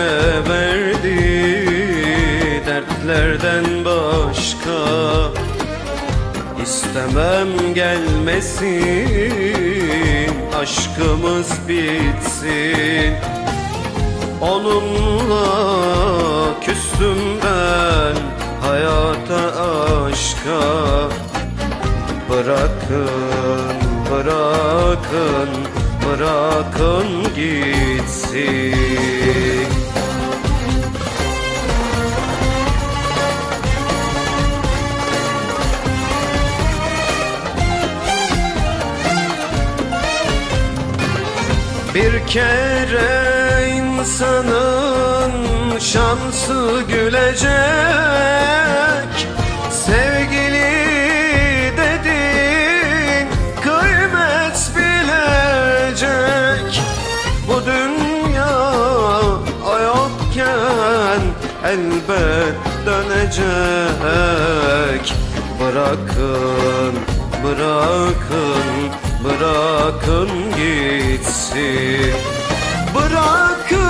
kime verdi dertlerden başka. İstemem gelmesin aşkımız bitsin. Onunla küstüm ben hayata aşka. Bırakın bırakın bırakın gitsin. Bir kere insanın şansı gülecek. Sevgili dedin kıymet bilecek. Bu dünya yokken elbet dönecek. Bırakın, bırakın, bırakın gitsin. Bırakın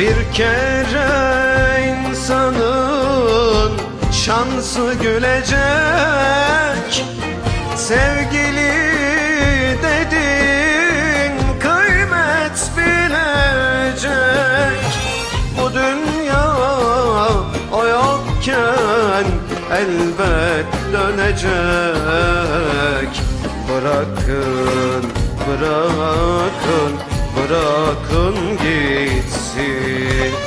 Bir kere insanın şansı gülecek. Sevgili dedin kıymet bilecek. Bu dünya o yokken elbet dönecek. Bırakın, bırakın, bırakın gitsin Bırakın